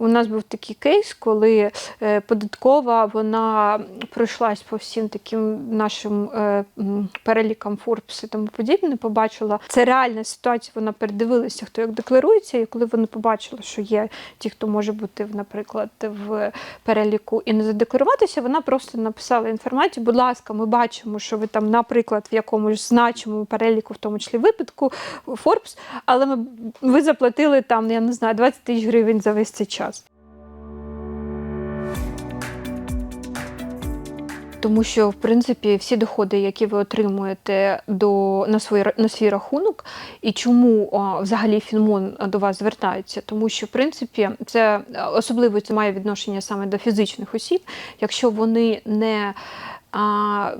У нас був такий кейс, коли е, податкова вона пройшлась по всім таким нашим е, перелікам Forbes і тому подібне. Побачила це реальна ситуація. Вона передивилася, хто як декларується, і коли вони побачили, що є ті, хто може бути, наприклад, в переліку і не задекларуватися, вона просто написала інформацію. Будь ласка, ми бачимо, що ви там, наприклад, в якомусь значимому переліку, в тому числі випадку Forbes, але ми ви заплатили там, я не знаю, 20 тисяч гривень за весь цей час. Тому що, в принципі, всі доходи, які ви отримуєте до, на, свій, на свій рахунок, і чому а, взагалі Фінмон до вас звертається? Тому що, в принципі, це особливо це має відношення саме до фізичних осіб, якщо вони не а,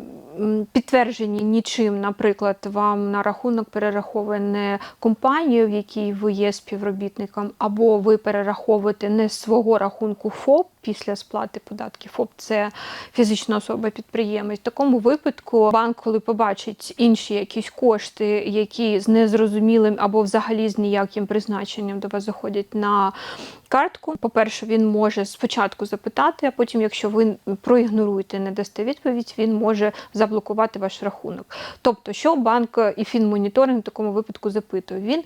підтверджені нічим, наприклад, вам на рахунок перераховує не компанія, в якій ви є співробітником, або ви перераховуєте не з свого рахунку ФОП після сплати податків. ФОП це фізична особа-підприємець. В такому випадку банк, коли побачить інші якісь кошти, які з незрозумілим або взагалі з ніяким призначенням до вас заходять на картку. По-перше, він може спочатку запитати, а потім, якщо ви проігноруєте, не дасте відповідь, він може заблокувати ваш рахунок. Тобто, що банк і фінмоніторинг в такому випадку запитує? Він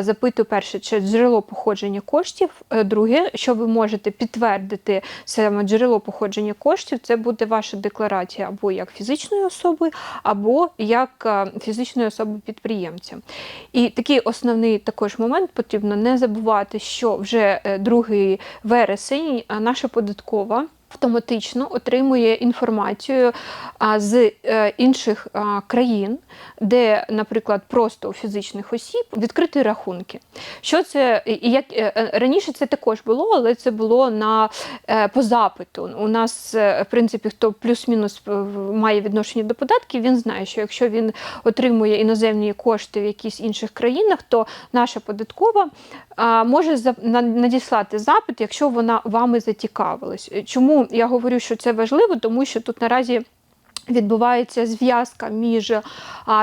запитує перше, чи джерело походження коштів. Е, Друге, що ви можете підтвердити саме джерело походження коштів, це буде ваша декларація або як фізичної особи, або як е, фізичної особи підприємця. І такий основний також момент потрібно не забувати, що вже е, другий вересень наша податкова. Автоматично отримує інформацію з е, інших країн, де, наприклад, просто у фізичних осіб відкриті рахунки. Що це як е, е, раніше це також було, але це було на по запиту. У нас, в принципі, хто плюс-мінус має відношення до податків, він знає, що якщо він отримує іноземні кошти в якихось інших країнах, то наша податкова може надіслати запит, якщо вона вами зацікавилась. Е, Чому я говорю, що це важливо? Тому що тут наразі. Відбувається зв'язка між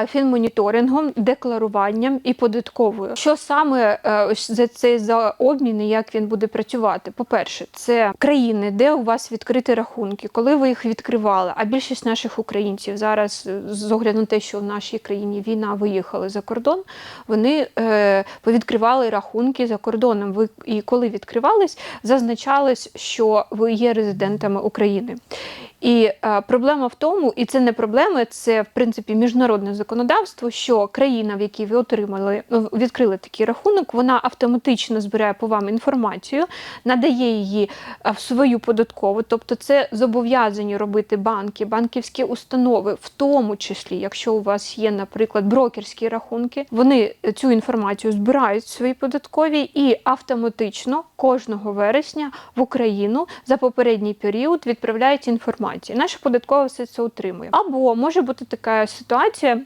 фінмоніторингом, декларуванням і податковою. Що саме е, ось за цей за обмін і як він буде працювати? По-перше, це країни, де у вас відкриті рахунки, коли ви їх відкривали. А більшість наших українців зараз, е, з огляду на те, що в нашій країні війна виїхали за кордон, вони е, повідкривали рахунки за кордоном. Ви і коли відкривались, зазначалось, що ви є резидентами України. І е, проблема в тому, і це не проблема, це в принципі міжнародне законодавство, що країна, в якій ви отримали, відкрили такий рахунок, вона автоматично збирає по вам інформацію, надає її е, в свою податкову. Тобто, це зобов'язані робити банки, банківські установи, в тому числі, якщо у вас є, наприклад, брокерські рахунки, вони цю інформацію збирають в своїй податковій і автоматично кожного вересня в Україну за попередній період відправляють інформацію. Наша податкова все це отримує. Або може бути така ситуація.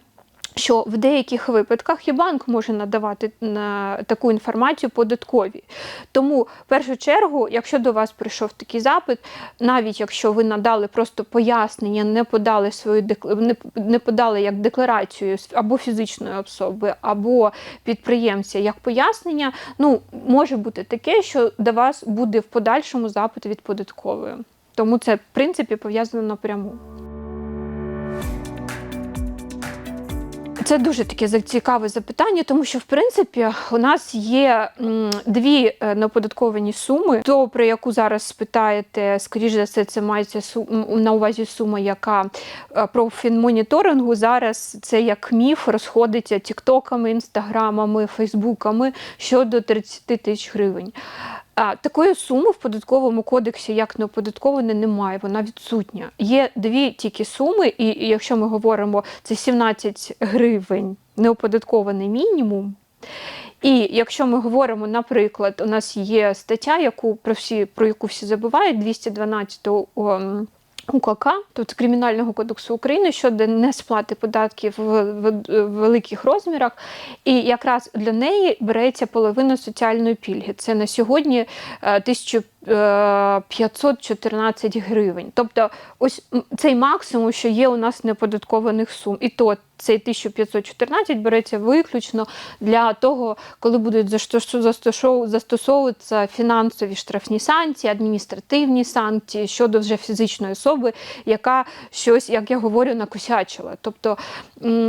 Що в деяких випадках і банк може надавати на таку інформацію податкові. Тому, в першу чергу, якщо до вас прийшов такий запит, навіть якщо ви надали просто пояснення, не подали свою не подали як декларацію або фізичної особи, або підприємця як пояснення, ну може бути таке, що до вас буде в подальшому запит від податкової. Тому це в принципі пов'язано напряму. Це дуже таке цікаве запитання, тому що в принципі у нас є дві е, неоподатковані суми. То про яку зараз спитаєте, скоріш за все, це мається на увазі сума, яка е, про фінмоніторингу зараз це як міф розходиться тіктоками, інстаграмами, фейсбуками щодо 30 тисяч гривень. А, такої суми в податковому кодексі як неоподатковане немає, вона відсутня. Є дві тільки суми, і, і якщо ми говоримо, це 17 гривень неоподаткований мінімум. І якщо ми говоримо, наприклад, у нас є стаття, яку про всі про яку всі забувають, 212 ом, УКК, тобто Кримінального кодексу України щодо несплати податків в, великих розмірах, і якраз для неї береться половина соціальної пільги. Це на сьогодні тисячу. е, 514 гривень. Тобто, ось цей максимум, що є у нас неподаткованих сум. І то цей 1514 береться виключно для того, коли будуть застосовуватися фінансові штрафні санкції, адміністративні санкції щодо вже фізичної особи, яка щось, як я говорю, накосячила. Тобто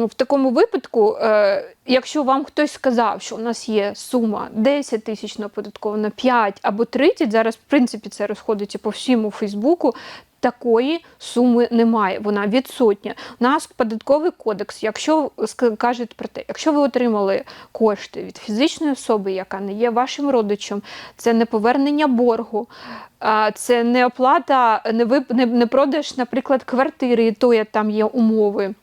в такому випадку, е, якщо вам хтось сказав, що у нас є сума 10 тисяч наподаткована, 5 або 30, зараз в принципі це розходиться по всьому Фейсбуку. Такої суми немає, вона відсутня. У нас податковий кодекс, якщо кажуть про те, якщо ви отримали кошти від фізичної особи, яка не є вашим родичем, це не повернення боргу, це не оплата, не, вип- не, продаж, наприклад, квартири, то є там є умови.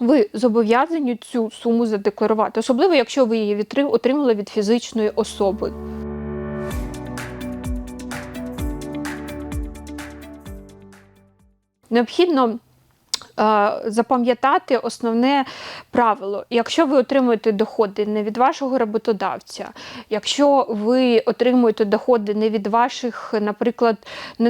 Ви зобов'язані цю суму задекларувати, особливо якщо ви її отримали від фізичної особи. Необхідно запам'ятати основне правило. Якщо ви отримуєте доходи не від вашого роботодавця, якщо ви отримуєте доходи не від ваших, наприклад,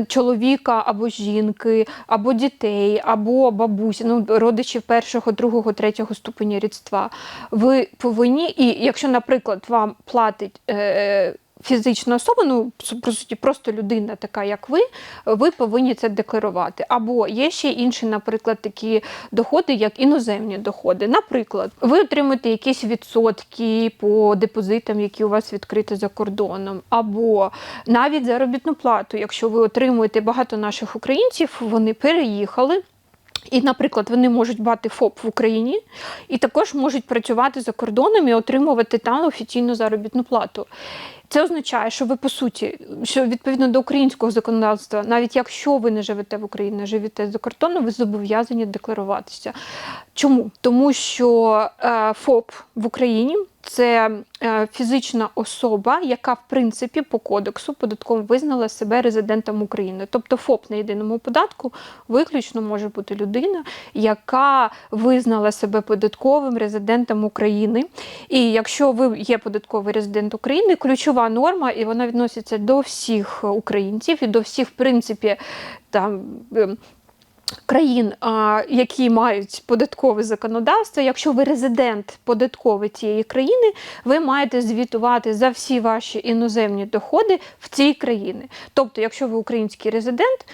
чоловіка або жінки, або дітей, або бабусі, ну, родичів першого, другого, третього ступеня рідства, ви повинні, і якщо, наприклад, вам платить. Е, Фізична особа, ну по суті, просто людина, така як ви, ви повинні це декларувати. Або є ще інші, наприклад, такі доходи, як іноземні доходи. Наприклад, ви отримуєте якісь відсотки по депозитам, які у вас відкриті за кордоном, або навіть заробітну плату. Якщо ви отримуєте багато наших українців, вони переїхали. І, наприклад, вони можуть мати ФОП в Україні і також можуть працювати за кордоном і отримувати там офіційну заробітну плату. Це означає, що ви по суті, що відповідно до українського законодавства, навіть якщо ви не живете в Україні, живете за кордоном, ви зобов'язані декларуватися. Чому? Тому що е, ФОП в Україні це е, фізична особа, яка в принципі по кодексу податковому визнала себе резидентом України. Тобто ФОП на єдиному податку виключно може бути людина, яка визнала себе податковим резидентом України. І якщо ви є податковий резидент України, ключова норма, і вона відноситься до всіх українців і до всіх, в принципі, там. ем, Країн, які мають податкове законодавство, якщо ви резидент податковий цієї країни, ви маєте звітувати за всі ваші іноземні доходи в цій країні. Тобто, якщо ви український резидент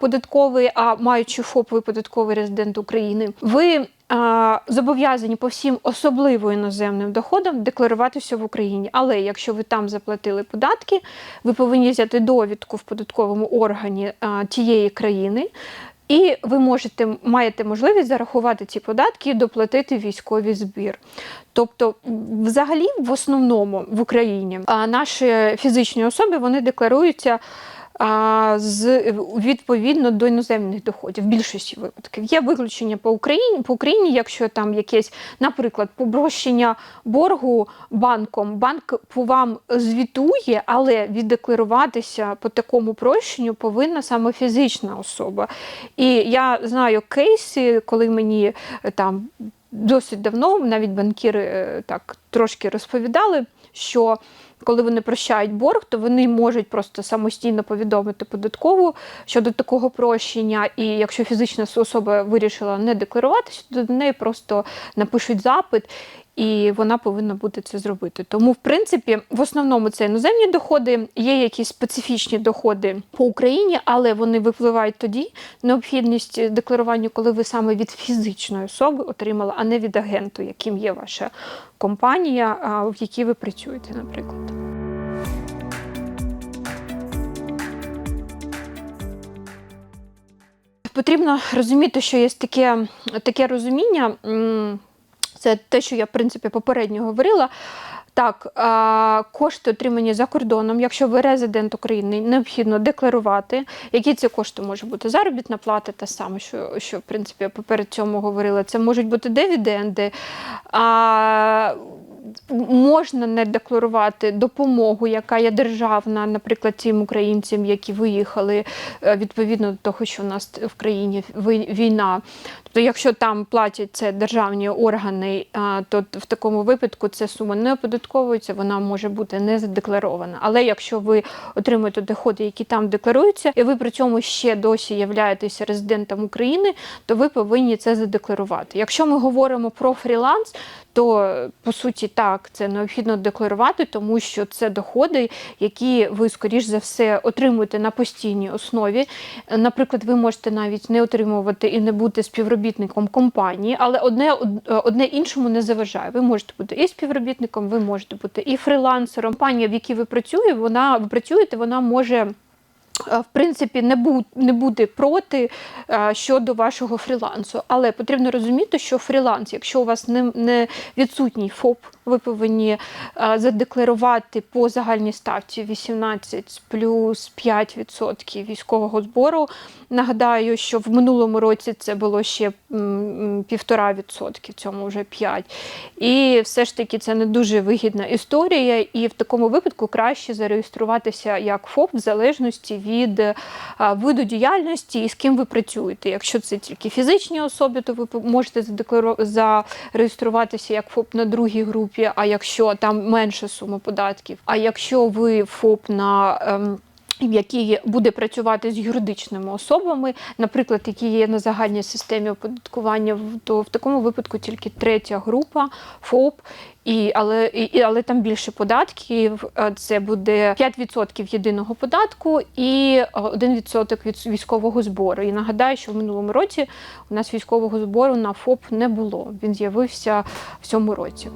податковий, а маючи ФОП, ви податковий резидент України, ви зобов'язані по всім особливо іноземним доходам декларуватися в Україні. Але якщо ви там заплатили податки, ви повинні взяти довідку в податковому органі тієї країни. І ви можете маєте можливість зарахувати ці податки і доплатити військовий збір. Тобто, взагалі, в основному в Україні наші фізичні особи вони декларуються. З відповідно до іноземних доходів в більшості випадків є виключення по Україні по Україні, якщо там якесь, наприклад, попрощення боргу банком, банк по вам звітує, але віддекларуватися по такому прощенню повинна саме фізична особа. І я знаю кейси, коли мені е, там досить давно навіть банкіри е, так трошки розповідали, що коли вони прощають борг, то вони можуть просто самостійно повідомити податкову щодо такого прощення. І якщо фізична особа вирішила не декларуватися, то до неї просто напишуть запит. І вона повинна буде це зробити. Тому, в принципі, в основному це іноземні доходи, є якісь специфічні доходи по Україні, але вони випливають тоді необхідність декларування, коли ви саме від фізичної особи отримали, а не від агенту, яким є ваша компанія, в якій ви працюєте, наприклад. Потрібно розуміти, що є таке, таке розуміння. Це те, що я в принципі попередньо говорила. Так, кошти отримані за кордоном, якщо ви резидент України, необхідно декларувати, які це кошти можуть бути. Заробітна плата, та саме, що, що в принципі я поперед цьому говорила. Це можуть бути дивіденди. Можна не декларувати допомогу, яка є державна, наприклад, цим українцям, які виїхали е, відповідно до того, що у нас в країні війна. Тобто, якщо там платять це державні органи, то в такому випадку ця сума не оподатковується, вона може бути не задекларована. Але якщо ви отримуєте доходи, які там декларуються, і ви при цьому ще досі являєтеся резидентом України, то ви повинні це задекларувати. Якщо ми говоримо про фріланс, то по суті так це необхідно декларувати, тому що це доходи, які ви скоріш за все отримуєте на постійній основі. Наприклад, ви можете навіть не отримувати і не бути співробітником компанії, але одне одне іншому не заважає. Ви можете бути і співробітником, ви можете бути і фрілансером. Компанія, в якій ви працюєте, вона ви працюєте, вона може. Е, В принципі, не бу- не буде проти е, щодо вашого фрілансу, але потрібно розуміти, що фріланс, якщо у вас не, не відсутній ФОП, ви повинні е, задекларувати по загальній ставці 18 плюс 5% військового збору. Нагадаю, що в минулому році це було ще м, м, півтора відсотки, в цьому вже 5. І все ж таки це не дуже вигідна історія, і в такому випадку краще зареєструватися як ФОП в залежності від е, виду діяльності і з ким ви працюєте. Якщо це тільки фізичні особи, то ви можете зареєструватися як ФОП на другій групі, а якщо там менша сума податків. А якщо ви ФОП на в якій буде працювати з юридичними особами, наприклад, які є на загальній системі оподаткування, то в такому випадку тільки третя група ФОП, і, але, і, але там більше податків. Це буде 5% єдиного податку і е, 1% від військового збору. І нагадаю, що в минулому році у нас військового збору на ФОП не було. Він з'явився в цьому році.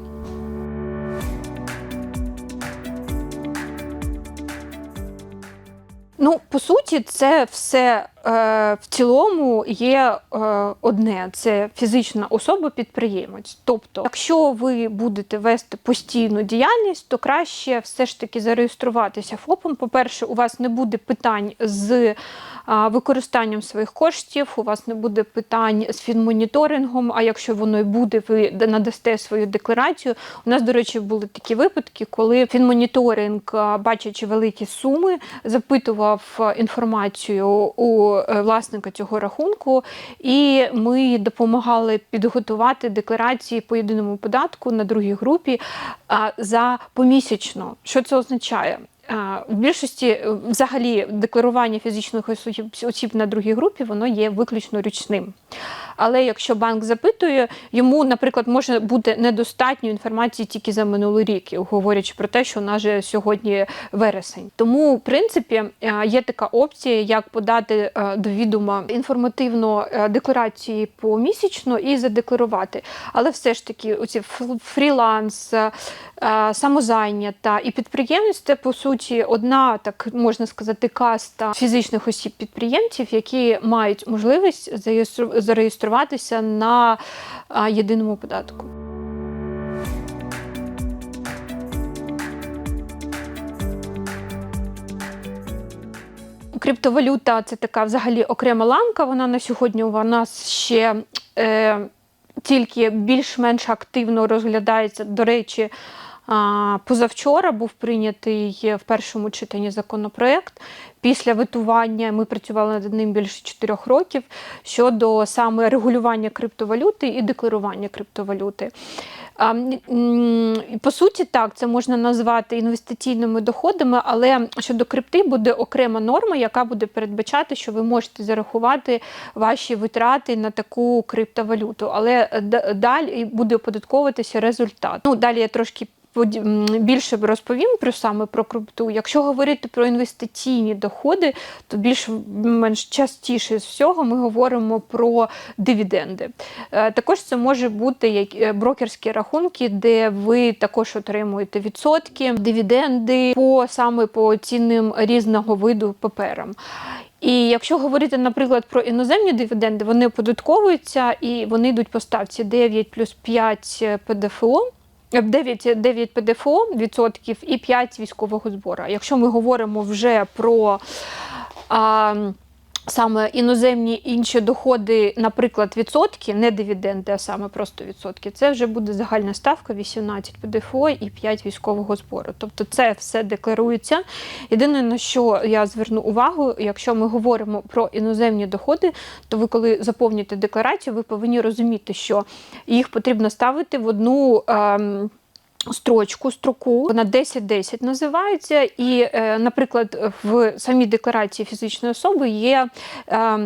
Ну, по суті, це все е, в цілому є е, одне: це фізична особа-підприємець. Тобто, якщо ви будете вести постійну діяльність, то краще все ж таки зареєструватися ФОПом. По-перше, у вас не буде питань з а, використанням своїх коштів, у вас не буде питань з фінмоніторингом. А якщо воно і буде, ви надасте свою декларацію. У нас, до речі, були такі випадки, коли фінмоніторинг, бачачи великі суми, запитував інформацію у е, власника цього рахунку, і ми допомагали підготувати декларації по єдиному податку на другій групі за помісячно. Що це означає? В більшості е, взагалі декларування фізичних осіб, на другій групі воно є виключно річним. Але якщо банк запитує, йому, наприклад, може бути недостатньо інформації тільки за минулий рік, говорячи про те, що у нас же сьогодні вересень. Тому, в принципі, е, є така опція, як подати е, до відома інформативно декларації помісячно і задекларувати. Але все ж таки, оці фріланс, самозайнята і підприємець це по суті одна, так можна сказати, каста фізичних осіб підприємців, які мають можливість зареєстру- зареєструватися на єдиному податку. Криптовалюта це така взагалі окрема ланка. Вона на сьогодні у нас ще е, тільки більш-менш активно розглядається. До речі, позавчора був прийнятий в першому читанні законопроект. Після витування ми працювали над ним більше чотирьох років щодо саме регулювання криптовалюти і декларування криптовалюти. По суті, так, це можна назвати інвестиційними доходами, але щодо крипти буде окрема норма, яка буде передбачати, що ви можете зарахувати ваші витрати на таку криптовалюту, але далі буде оподатковуватися результат. Ну, далі я трошки більше розповім про саме про крипту. Якщо говорити про інвестиційні доходи, то більш-менш частіше з всього ми говоримо про дивіденди. Е, Також це може бути як е, брокерські рахунки, де ви також отримуєте відсотки, дивіденди по саме по цінним різного виду паперам. І якщо говорити, наприклад, про іноземні дивіденди, вони оподатковуються і вони йдуть по ставці 9 плюс 5 ПДФО. 9, 9 ПДФО відсотків і 5 військового збору. Якщо ми говоримо вже про а, Саме іноземні інші доходи, наприклад, відсотки, не дивіденди, а саме просто відсотки, це вже буде загальна ставка 18 ПДФО і 5 військового збору. Тобто це все декларується. Єдине, на що я зверну увагу, якщо ми говоримо про іноземні доходи, то ви, коли заповнюєте декларацію, ви повинні розуміти, що їх потрібно ставити в одну. Ем, Строчку, строку, вона 10-10 називається, і, е, наприклад, в самій декларації фізичної особи є. Е,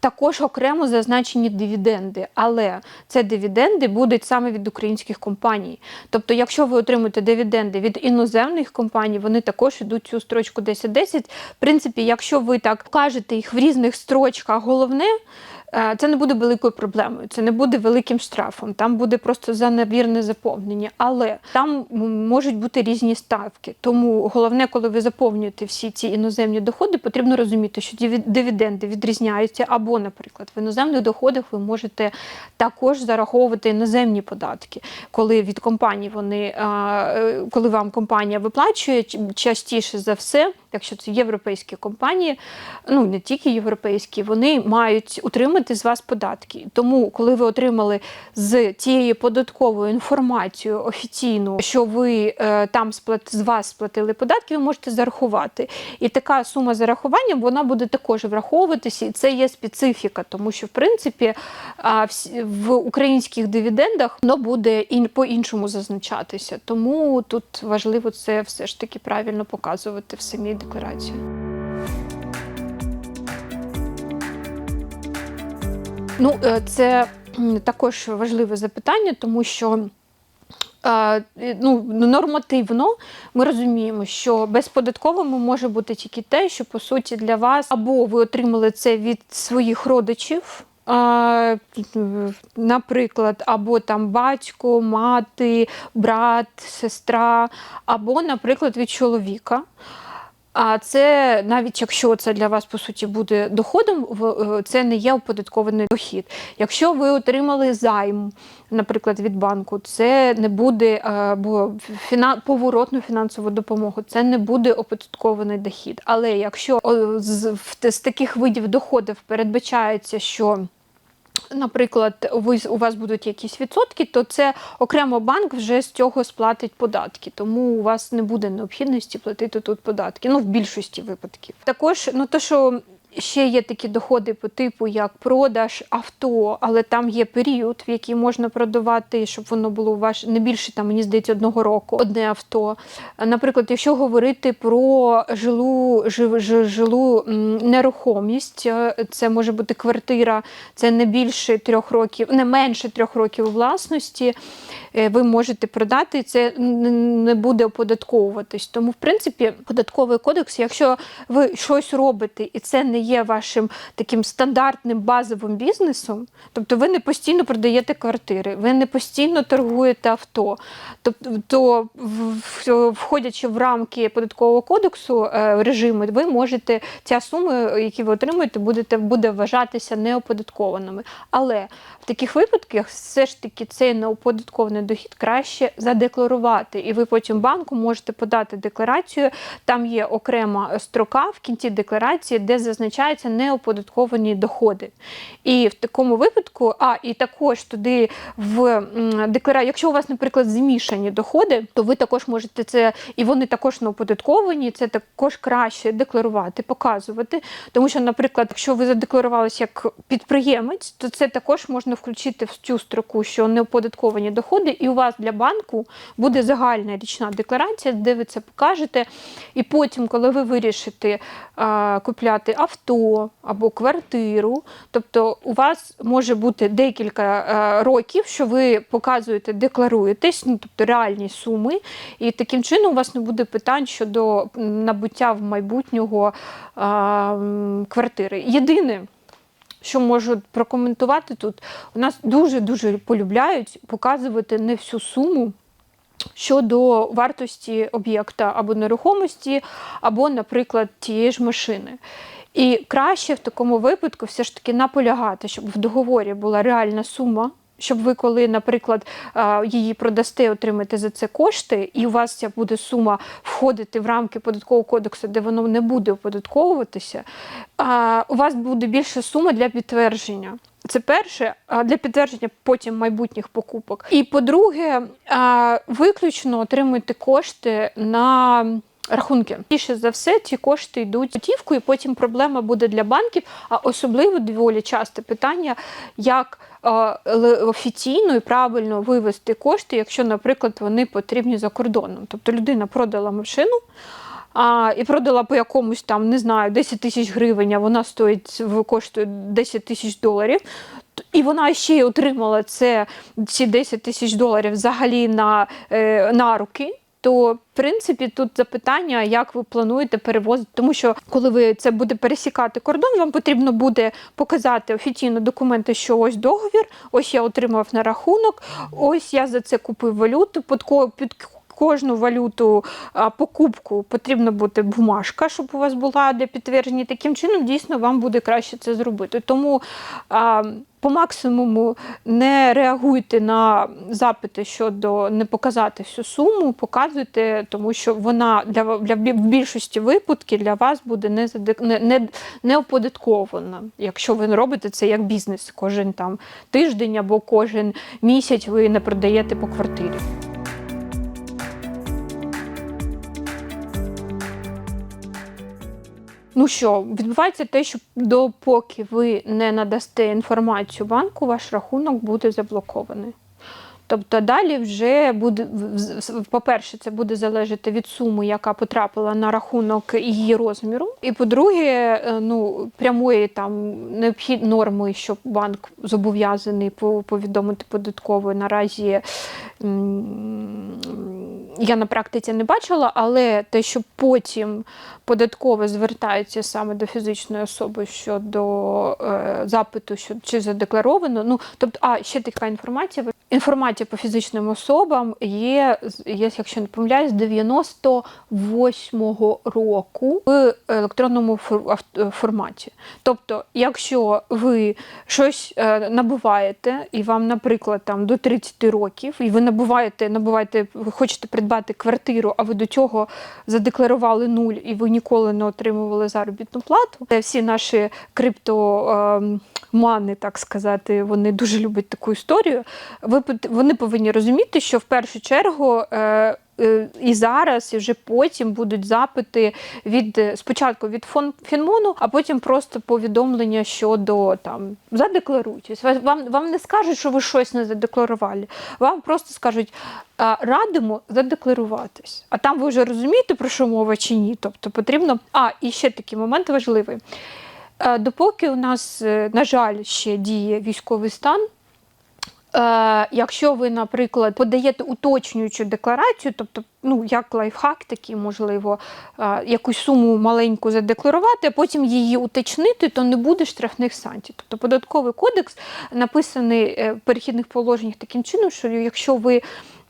також окремо зазначені дивіденди, але це дивіденди будуть саме від українських компаній. Тобто, якщо ви отримуєте дивіденди від іноземних компаній, вони також йдуть цю строчку 10-10. В принципі, якщо ви так кажете їх в різних строчках, головне. Е, Це не буде великою проблемою, це не буде великим штрафом, там буде просто за невірне заповнення. Але там можуть бути різні ставки. Тому головне, коли ви заповнюєте всі ці іноземні доходи, потрібно розуміти, що диві- дивіденди відрізняються. Або, наприклад, в іноземних доходах ви можете також зараховувати іноземні податки, коли від компанії вони, е, коли вам компанія виплачує частіше за все, якщо це європейські компанії, ну не тільки європейські, вони мають утримати з вас податки. Тому, коли ви отримали з цієї податковою інформацію офіційну, що ви е, там сплат, з вас сплатили податки, ви можете зарахувати. І така сума зарахування вона буде також враховуватися, і це є специфіка, тому що в принципі в українських дивідендах воно буде по-іншому зазначатися. Тому тут важливо це все ж таки правильно показувати в самій декларації. Ну, е, це також важливе запитання, тому що. е, Ну, нормативно ми розуміємо, що безподатковими може бути тільки те, що по суті для вас або ви отримали це від своїх родичів, наприклад, або там батько, мати, брат, сестра, або, наприклад, від чоловіка. А це навіть якщо це для вас по суті буде доходом, е, це не є оподаткований дохід. Якщо ви отримали займ, наприклад, від банку, це не буде е, бо фіна, поворотну фінансову допомогу, це не буде оподаткований дохід. Але якщо з, з таких видів доходів передбачається, що Наприклад, ви у вас будуть якісь відсотки, то це окремо банк вже з цього сплатить податки, тому у вас не буде необхідності платити тут податки. Ну в більшості випадків. Також ну то, що ще є такі доходи по типу як продаж авто, але там є період, в який можна продавати, щоб воно було у вас не більше там, мені здається, одного року одне авто. Наприклад, якщо говорити про жилу жив, жилу нерухомість, е, це може бути квартира, це не більше трьох років, не менше трьох років власності. Е, Ви можете продати, і це не буде оподатковуватись. Тому, в принципі, податковий кодекс, якщо ви щось робите, і це не є вашим таким стандартним базовим бізнесом, тобто ви не постійно продаєте квартири, ви не постійно торгуєте авто, тобто входячи в рамки податкового кодексу е, режиму, ви можете ця сума, які ви отримуєте, будете буде вважатися неоподаткованими. Але в таких випадках все ж таки цей неоподаткований дохід краще задекларувати, і ви потім банку можете подати декларацію. Там є окрема строка в кінці декларації, де зазначаються неоподатковані доходи. І в такому випадку, а і також туди в декларацію, якщо у вас, наприклад, змішані доходи, то ви також можете це, і вони також не оподатковані, це також краще декларувати, показувати. Тому що, наприклад, якщо ви задекларувалися як підприємець, то це також можна включити в цю строку, що неоподатковані доходи, і у вас для банку буде загальна річна декларація, де ви це покажете. І потім, коли ви вирішите а, купляти авто або квартиру, тобто у вас може бути декілька а, років, що ви показуєте, декларуєтесь, ну тобто реальні суми, і таким чином у вас не буде питань щодо набуття в майбутнього а, квартири. Єдине. Що можу прокоментувати тут, у нас дуже-дуже полюбляють показувати не всю суму щодо вартості об'єкта або нерухомості, або, наприклад, тієї ж машини. І краще в такому випадку все ж таки наполягати, щоб в договорі була реальна сума щоб ви, коли, наприклад, її продасте, отримаєте за це кошти, і у вас ця буде сума входити в рамки податкового кодексу, де воно не буде оподатковуватися, у вас буде більша сума для підтвердження. Це перше, для підтвердження потім майбутніх покупок. І по-друге, виключно отримуйте кошти на рахунки. Більше за все, ці кошти йдуть готівкою, і потім проблема буде для банків, а особливо доволі часте питання, як е, офіційно і правильно вивести кошти, якщо, наприклад, вони потрібні за кордоном. Тобто людина продала машину. А, і продала по якомусь там, не знаю, 10 тисяч гривень, а вона стоїть коштує 10 тисяч доларів. І вона ще й отримала це, ці 10 тисяч доларів взагалі на, е, на руки. То, в принципі, тут запитання, як ви плануєте перевозити, тому що коли ви це буде пересікати кордон, вам потрібно буде показати офіційно документи, що ось договір, ось я отримав на рахунок, ось я за це купив валюту, під, кожну валюту покупку потрібна бути бумажка, щоб у вас була для підтвердження. Таким чином, дійсно, вам буде краще це зробити. Тому по максимуму не реагуйте на запити щодо не показати всю суму, показуйте, тому що вона для, для більшості випадків для вас буде не, не, не оподаткована, якщо ви робите це як бізнес кожен там тиждень або кожен місяць ви не продаєте по квартирі. Ну що, відбувається те, що допоки ви не надасте інформацію банку, ваш рахунок буде заблокований. Тобто далі вже буде, по-перше, це буде залежати від суми, яка потрапила на рахунок її розміру. І по-друге, е, ну, прямої там необхід норми, що банк зобов'язаний повідомити податковою наразі. Я на практиці не бачила, але те, що потім податкове звертається саме до фізичної особи щодо е, запиту, що чи задекларовано. Ну тобто, а ще така інформація. Інформація по фізичним особам є, є якщо не помиляюсь, з 98-го року в електронному форматі. Тобто, якщо ви щось е, набуваєте, і вам, наприклад, там до 30 років, і ви набуваєте, набуваєте, ви хочете придбати квартиру, а ви до цього задекларували нуль, і ви ніколи не отримували заробітну плату. Всі наші крипто. ем, так сказати, вони дуже люблять таку історію. Ви вони повинні розуміти, що в першу чергу е, е, і зараз, і вже потім будуть запити від е, спочатку від Фінмону, а потім просто повідомлення щодо там задекларуйтесь. Вам вам не скажуть, що ви щось не задекларували. Вам просто скажуть. Радимо задекларуватись. А там ви вже розумієте, про що мова чи ні. Тобто потрібно. А, і ще такий момент важливий. Е, Допоки у нас, е, на жаль, ще діє військовий стан. Е, якщо ви, наприклад, подаєте уточнюючу декларацію, тобто, ну як лайфхак, такий можливо, е, якусь суму маленьку задекларувати, а потім її уточнити, то не буде штрафних санкцій. Тобто податковий кодекс написаний е, в перехідних положеннях таким чином, що якщо ви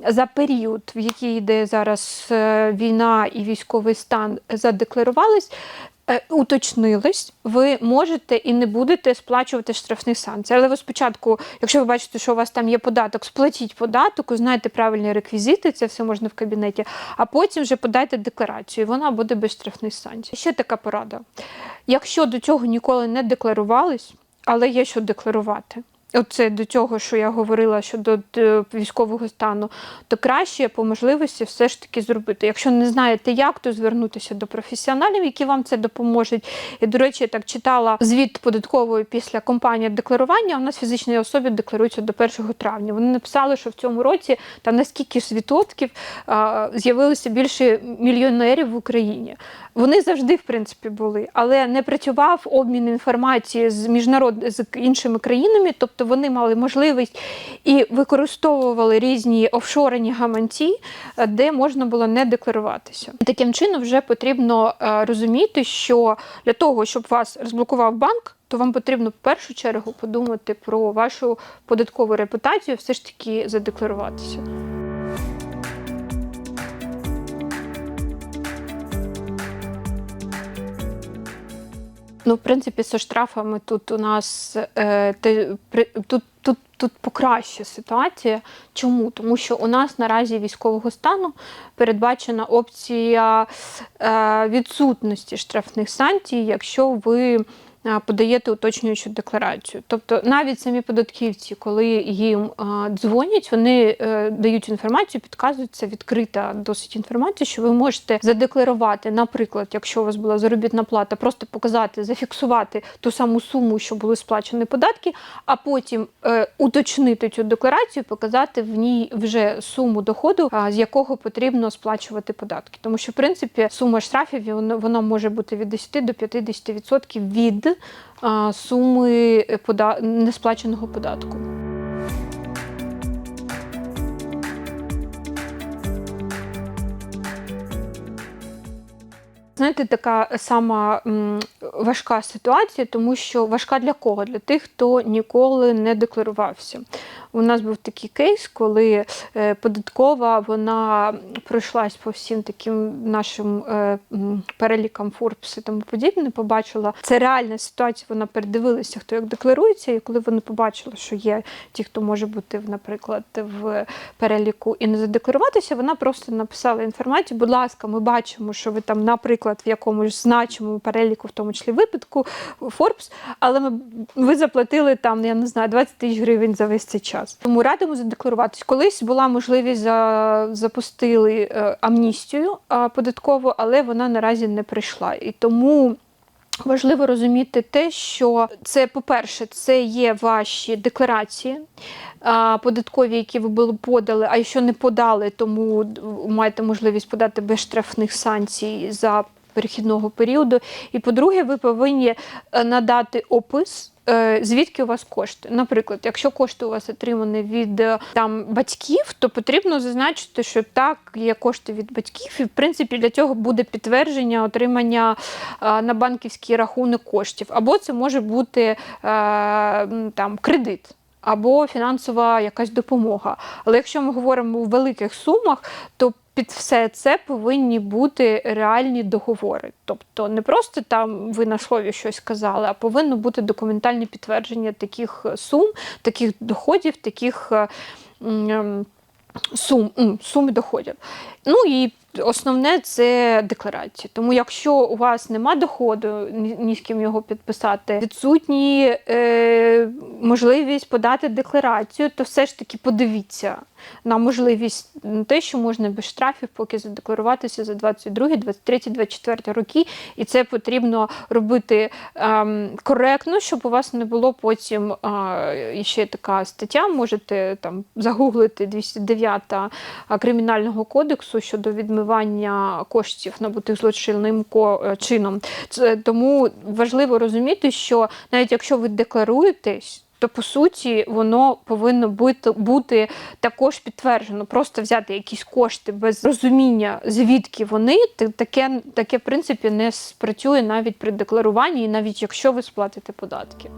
за період, в який йде зараз війна і військовий стан, задекларувались, уточнились, ви можете і не будете сплачувати штрафних санкцій. Але ви спочатку, якщо ви бачите, що у вас там є податок, сплатіть податок, узнайте правильні реквізити, це все можна в кабінеті, а потім вже подайте декларацію, і вона буде без штрафних санкцій. Ще така порада. Якщо до цього ніколи не декларувались, але є що декларувати. Оце до цього, що я говорила щодо е, військового стану, то краще по можливості все ж таки зробити. Якщо не знаєте як, то звернутися до професіоналів, які вам це допоможуть. І, до речі, я так читала звіт податкової після кампанії декларування. У нас фізичні особи декларуються до 1 травня. Вони написали, що в цьому році там на скільки ж відсотків з'явилося більше мільйонерів в Україні. Вони завжди, в принципі, були, але не працював обмін інформації з міжнарод з іншими країнами, тобто вони мали можливість і використовували різні офшорені гаманці, е, де можна було не декларуватися. Таким чином вже потрібно е, розуміти, що для того, щоб вас розблокував банк. То вам потрібно в першу чергу подумати про вашу податкову репутацію, все ж таки задекларуватися. Ну, в принципі, зі штрафами тут у нас е, ти, при, тут. Тут, тут покраща ситуація. Чому? Тому що у нас наразі військового стану передбачена опція е, відсутності штрафних санкцій, якщо ви е, подаєте уточнюючу декларацію. Тобто навіть самі податківці, коли їм е, дзвонять, вони дають інформацію, підказують це відкрита досить інформація, що ви можете задекларувати, наприклад, якщо у вас була заробітна плата, просто показати, зафіксувати ту саму суму, що були сплачені податки, а потім уточнити цю декларацію, показати в ній вже суму доходу, з якого потрібно сплачувати податки. Тому що, в принципі, сума штрафів вона, може бути від 10 до 50% від суми пода... несплаченого податку. Знаєте, така сама важка ситуація, тому що важка для кого? Для тих, хто ніколи не декларувався. У нас був такий кейс, коли е, податкова вона пройшлась по всім таким нашим е, перелікам Forbes і тому подібне. Побачила це реальна ситуація. Вона передивилася, хто як декларується, і коли вони побачили, що є ті, хто може бути, наприклад, в переліку і не задекларуватися, вона просто написала інформацію. Будь ласка, ми бачимо, що ви там, наприклад, в якомусь значимому переліку, в тому числі випадку Forbes, але ми ви заплатили там, я не знаю, 20 тисяч гривень за весь цей час. Тому радимо задекларуватись. Колись була можливість за запустили е, амністію податкову, але вона наразі не прийшла. І тому. Важливо розуміти те, що це, по-перше, це є ваші декларації податкові, які ви були подали, а якщо не подали, тому маєте можливість подати без штрафних санкцій за перехідного періоду. І по-друге, ви повинні е, надати опис. е, Звідки у вас кошти? Наприклад, якщо кошти у вас отримані від е, там батьків, то потрібно зазначити, що так є кошти від батьків, і в принципі для цього буде підтвердження отримання на банківський рахунок коштів. Або це може бути там кредит. Або фінансова якась допомога. Але якщо ми говоримо у великих сумах, то під все це повинні бути реальні договори. Тобто не просто там ви на слові щось сказали, а повинно бути документальне підтвердження таких сум, таких доходів, таких сум, ем, сум, м, доходів. Ну і основне це декларація. Тому якщо у вас нема доходу, ні, з ким його підписати, відсутні е, можливість подати декларацію, то все ж таки подивіться на можливість на те, що можна без штрафів поки задекларуватися за 22, 23, 24 роки, і це потрібно робити ем, коректно, щоб у вас не було потім е, ще така стаття. Можете там загуглити 209 кримінального кодексу щодо відмивання коштів набутих злочинним е, чином. Це тому важливо розуміти, що навіть якщо ви декларуєтесь. То по суті воно повинно бути, бути також підтверджено. Просто взяти якісь кошти без розуміння, звідки вони, таке, таке в принципі не спрацює навіть при декларуванні, і навіть якщо ви сплатите податки.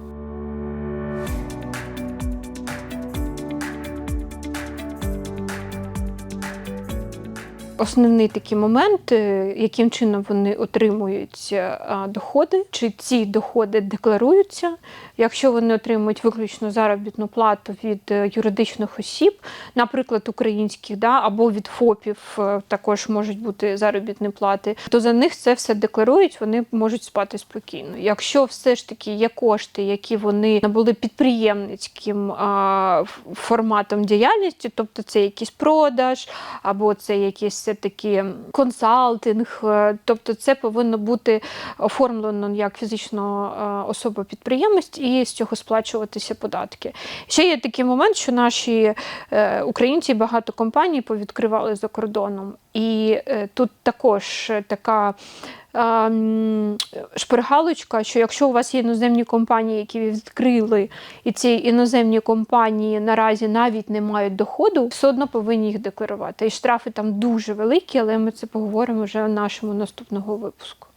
Основний такий момент, е, яким чином вони отримують е, доходи, чи ці доходи декларуються. Якщо вони отримують виключно заробітну плату від е, юридичних осіб, наприклад, українських, да, або від ФОПів е, також можуть бути заробітні плати, то за них це все декларують, вони можуть спати спокійно. Якщо все ж таки є кошти, які вони набули підприємницьким форматом діяльності, тобто це якийсь продаж, або це якийсь все-таки консалтинг, е, тобто це повинно бути оформлено як фізична е, особа-підприємець і з цього сплачуватися податки. Ще є такий момент, що наші е, українці багато компаній повідкривали за кордоном, і е, тут також така. а, м, Шпаргалочка, що якщо у вас є іноземні компанії, які відкрили, і ці іноземні компанії наразі навіть не мають доходу, все одно повинні їх декларувати. І штрафи там дуже великі, але ми це поговоримо вже в нашому наступного випуску.